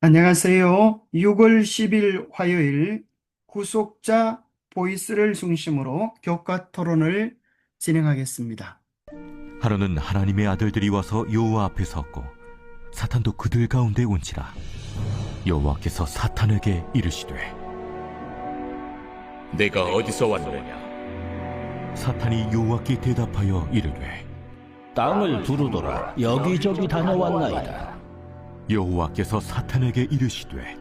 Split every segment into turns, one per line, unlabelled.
안녕하세요. 6월 10일 화요일 구속자 보이스를 중심으로 교과 토론을 진행하겠습니다.
하루는 하나님의 아들들이 와서 여호와 앞에 섰고 사탄도 그들 가운데 온지라 여호와께서 사탄에게 이르시되
내가 어디서 왔느냐?
사탄이 여호와께 대답하여 이르되
땅을 두루돌아 여기저기 다녀왔나이다.
여호와께서 사탄에게 이르시되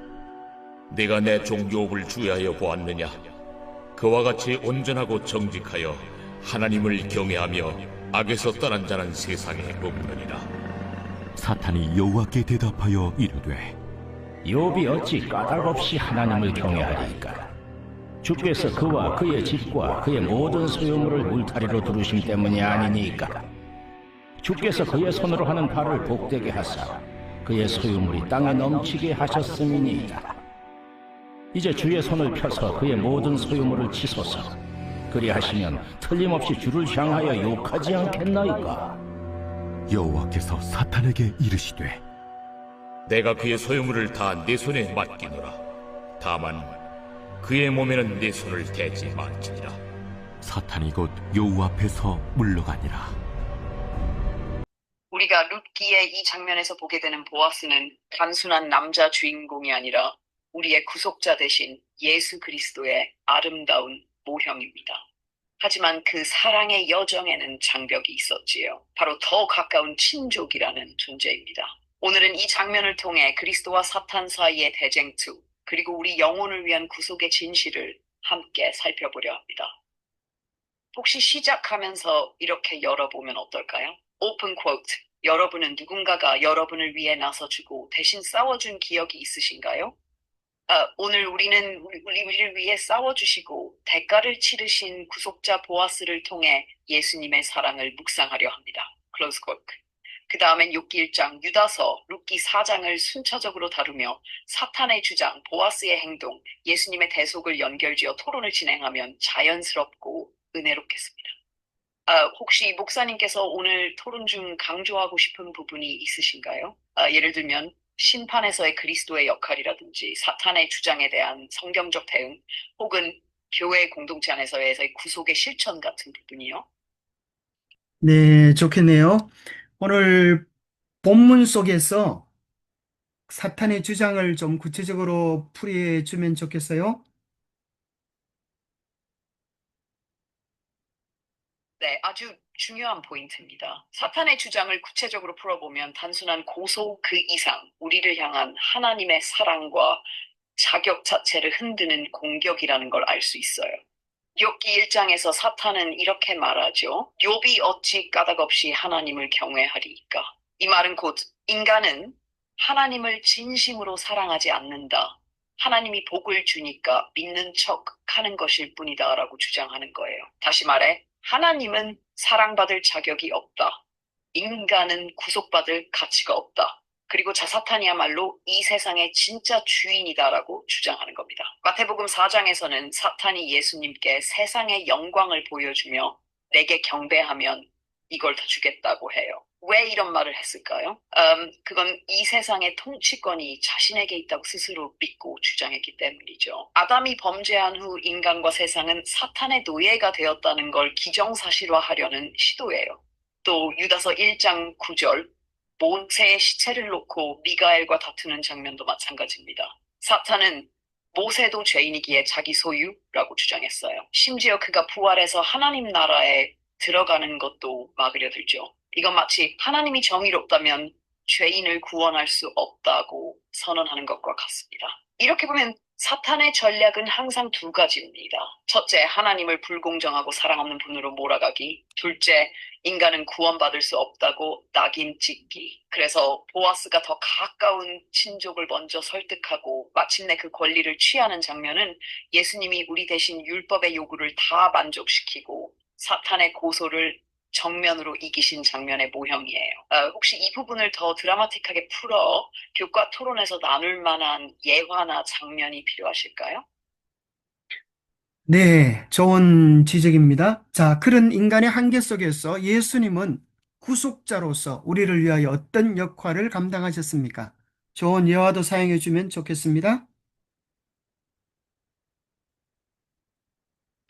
내가 내종 욥을 주의하여 보았느냐? 그와 같이 온전하고 정직하여 하나님을 경외하며 악에서 떠난 자는 세상에 없느니라.
사탄이 여호와께 대답하여 이르되
욥이 어찌 까닭없이 하나님을 경외하리까? 주께서 그와 그의 집과 그의 모든 소유물을 울타리로 두르심 때문이 아니니까. 주께서 그의 손으로 하는 발을 복되게 하사 그의 소유물이 땅에 넘치게 하셨음이니이다. 이제 주의 손을 펴서 그의 모든 소유물을 치소서. 그리하시면 틀림없이 주를 향하여 욕하지 않겠나이까?
여호와께서 사탄에게 이르시되
내가 그의 소유물을 다 내 손에 맡기노라. 다만 그의 몸에는 내 손을 대지 말지니라.
사탄이 곧 여호와 앞에서 물러가니라
우리가 룻기의 이 장면에서 보게 되는 보아스는 단순한 남자 주인공이 아니라 우리의 구속자 대신 예수 그리스도의 아름다운 모형입니다. 하지만 그 사랑의 여정에는 장벽이 있었지요. 바로 더 가까운 친족이라는 존재입니다. 오늘은 이 장면을 통해 그리스도와 사탄 사이의 대쟁투, 그리고 우리 영혼을 위한 구속의 진실을 함께 살펴보려 합니다. 혹시 시작하면서 이렇게 열어보면 어떨까요? 오픈 쿼트. 여러분은 누군가가 여러분을 위해 나서주고 대신 싸워준 기억이 있으신가요? 아, 오늘 우리는 우리, 우리- 우리를 위해 싸워주시고 대가를 치르신 구속자 보아스를 통해 예수님의 사랑을 묵상하려 합니다. 쿼트. 그 다음엔 욥기 1장, 유다서, 룻기 4장을 순차적으로 다루며 사탄의 주장, 보아스의 행동, 예수님의 대속을 연결지어 토론을 진행하면 자연스럽고 은혜롭겠습니다. 아, 혹시 목사님께서 오늘 토론 중 강조하고 싶은 부분이 있으신가요? 아, 예를 들면 심판에서의 그리스도의 역할이라든지 사탄의 주장에 대한 성경적 대응 혹은 교회 공동체 안에서의 구속의 실천 같은 부분이요.
네, 좋겠네요. 오늘 본문 속에서 사탄의 주장을 좀 구체적으로 풀이해 주면 좋겠어요.
네, 아주 중요한 포인트입니다. 사탄의 주장을 구체적으로 풀어보면 단순한 고소 그 이상 우리를 향한 하나님의 사랑과 자격 자체를 흔드는 공격이라는 걸 알 수 있어요. 욥기 1장에서 사탄은 이렇게 말하죠. 욥이 어찌 까닭없이 하나님을 경외하리이까. 이 말은 곧 인간은 하나님을 진심으로 사랑하지 않는다. 하나님이 복을 주니까 믿는 척 하는 것일 뿐이다라고 주장하는 거예요. 다시 말해 하나님은 사랑받을 자격이 없다. 인간은 구속받을 가치가 없다. 그리고 자사탄이야말로 이 세상의 진짜 주인이다라고 주장하는 겁니다. 마태복음 4장에서는 사탄이 예수님께 세상의 영광을 보여주며 내게 경배하면 이걸 다 주겠다고 해요. 왜 이런 말을 했을까요? 음, 그건 이 세상의 통치권이 자신에게 있다고 스스로 믿고 주장했기 때문이죠. 아담이 범죄한 후 인간과 세상은 사탄의 노예가 되었다는 걸 기정사실화하려는 시도예요. 또 유다서 1장 9절 모세의 시체를 놓고 미가엘과 다투는 장면도 마찬가지입니다. 사탄은 모세도 죄인이기에 자기 소유라고 주장했어요. 심지어 그가 부활해서 하나님 나라에 들어가는 것도 막으려 들죠. 이건 마치 하나님이 정의롭다면 죄인을 구원할 수 없다고 선언하는 것과 같습니다. 이렇게 보면 사탄의 전략은 항상 두 가지입니다. 첫째, 하나님을 불공정하고 사랑 없는 분으로 몰아가기. 둘째, 인간은 구원받을 수 없다고 낙인 찍기. 그래서 보아스가 더 가까운 친족을 먼저 설득하고 마침내 그 권리를 취하는 장면은 예수님이 우리 대신 율법의 요구를 다 만족시키고 사탄의 고소를 정면으로 이기신 장면의 모형이에요. 어, 혹시 이 부분을 더 드라마틱하게 풀어 교과 토론에서 나눌 만한 예화나 장면이 필요하실까요?
네, 좋은 지적입니다. 자, 그런 인간의 한계 속에서 예수님은 구속자로서 우리를 위하여 어떤 역할을 감당하셨습니까? 좋은 예화도 사용해 주면 좋겠습니다.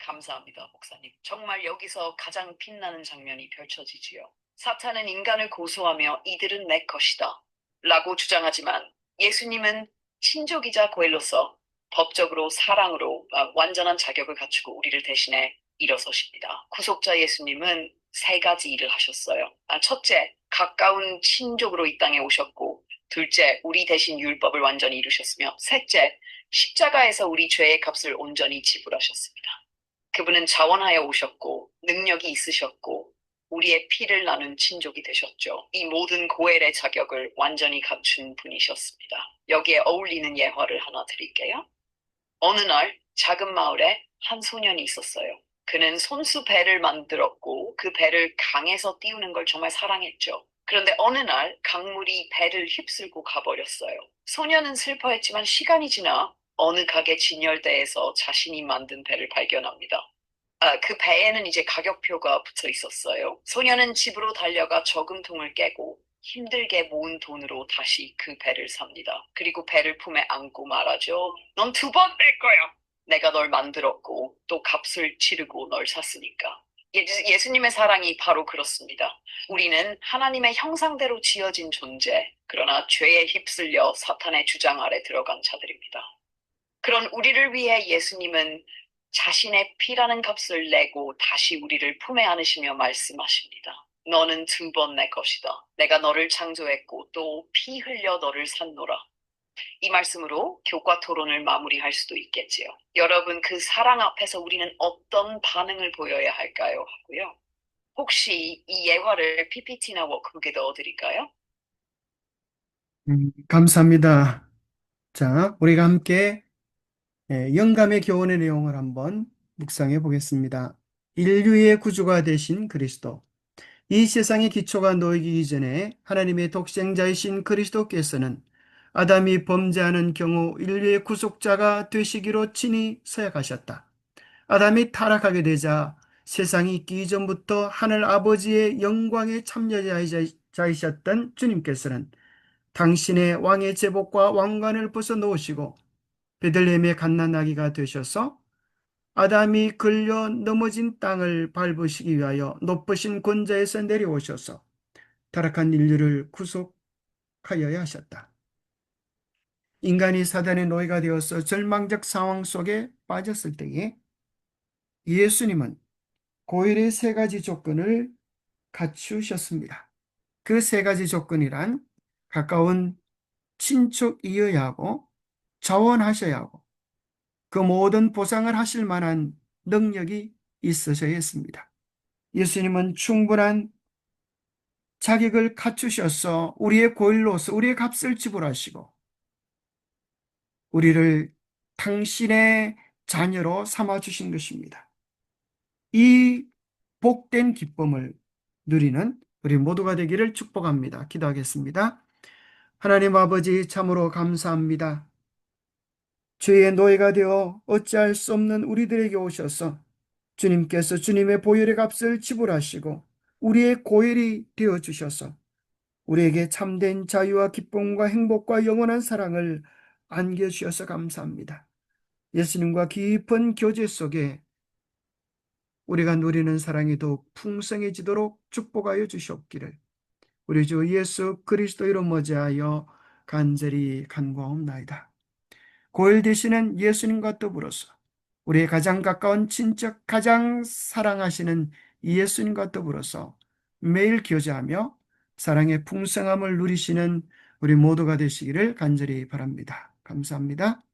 감사합니다, 목사님. 정말 여기서 가장 빛나는 장면이 펼쳐지지요. 사탄은 인간을 고소하며 이들은 내 것이다. 라고 주장하지만 예수님은 친족이자 고엘로서 법적으로 사랑으로 아, 완전한 자격을 갖추고 우리를 대신해 일어서십니다. 구속자 예수님은 세 가지 일을 하셨어요. 아, 첫째, 가까운 친족으로 이 땅에 오셨고, 둘째, 우리 대신 율법을 완전히 이루셨으며, 셋째, 십자가에서 우리 죄의 값을 온전히 지불하셨습니다. 그분은 자원하여 오셨고 능력이 있으셨고 우리의 피를 나눈 친족이 되셨죠. 이 모든 고엘의 자격을 완전히 갖춘 분이셨습니다. 여기에 어울리는 예화를 하나 드릴게요. 어느 날 작은 마을에 한 소년이 있었어요. 그는 손수 배를 만들었고 그 배를 강에서 띄우는 걸 정말 사랑했죠. 그런데 어느 날 강물이 배를 휩쓸고 가버렸어요. 소년은 슬퍼했지만 시간이 지나 어느 가게 진열대에서 자신이 만든 배를 발견합니다. 아, 그 배에는 이제 가격표가 붙어 있었어요. 소년은 집으로 달려가 저금통을 깨고 힘들게 모은 돈으로 다시 그 배를 삽니다. 그리고 배를 품에 안고 말하죠. 넌 두 번 뺄 거야. 내가 널 만들었고 또 값을 치르고 널 샀으니까. 예, 예수님의 사랑이 바로 그렇습니다. 우리는 하나님의 형상대로 지어진 존재, 그러나 죄에 휩쓸려 사탄의 주장 아래 들어간 자들입니다. 그런 우리를 위해 예수님은 자신의 피라는 값을 내고 다시 우리를 품에 안으시며 말씀하십니다. 너는 두번내 것이다. 내가 너를 창조했고 또 피 흘려 너를 샀노라. 이 말씀으로 교과 토론을 마무리할 수도 있겠지요. 여러분 그 사랑 앞에서 우리는 어떤 반응을 보여야 할까요? 하고요. 혹시 이 예화를 PPT나 워크북에 넣어드릴까요?
음, 감사합니다. 자, 우리가 함께 예, 영감의 교훈의 내용을 한번 묵상해 보겠습니다. 인류의 구주가 되신 그리스도. 이 세상의 기초가 놓이기 전에 하나님의 독생자이신 그리스도께서는 아담이 범죄하는 경우 인류의 구속자가 되시기로 친히 서약하셨다. 아담이 타락하게 되자 세상이 있기 이전부터 하늘 아버지의 영광의 참여자이셨던 주님께서는 당신의 왕의 제복과 왕관을 벗어놓으시고 베들레헴의 갓난아기가 되셔서 아담이 걸려 넘어진 땅을 밟으시기 위하여 높으신 권자에서 내려오셔서 타락한 인류를 구속하여야 하셨다. 인간이 사단의 노예가 되어서 절망적 상황 속에 빠졌을 때에 예수님은 고일의 세 가지 조건을 갖추셨습니다. 그 세 가지 조건이란 가까운 친척이어야 하고 자원하셔야 하고 그 모든 보상을 하실 만한 능력이 있으셔야 했습니다. 예수님은 충분한 자격을 갖추셔서 우리의 고일로서 우리의 값을 지불하시고 우리를 당신의 자녀로 삼아 주신 것입니다. 이 복된 기쁨을 누리는 우리 모두가 되기를 축복합니다. 기도하겠습니다. 하나님 아버지 참으로 감사합니다. 죄의 노예가 되어 어찌할 수 없는 우리들에게 오셔서 주님께서 주님의 보혈의 값을 지불하시고 우리의 고혈이 되어 주셔서 우리에게 참된 자유와 기쁨과 행복과 영원한 사랑을 안겨 주셔서 감사합니다. 예수님과 깊은 교제 속에 우리가 누리는 사랑이 더욱 풍성해지도록 축복하여 주시옵기를 우리 주 예수 그리스도 이름 머지하여 간절히 간구하옵나이다. 고일 되시는 예수님과 더불어서 우리의 가장 가까운 친척, 가장 사랑하시는 예수님과 더불어서 매일 교제하며 사랑의 풍성함을 누리시는 우리 모두가 되시기를 간절히 바랍니다. 감사합니다.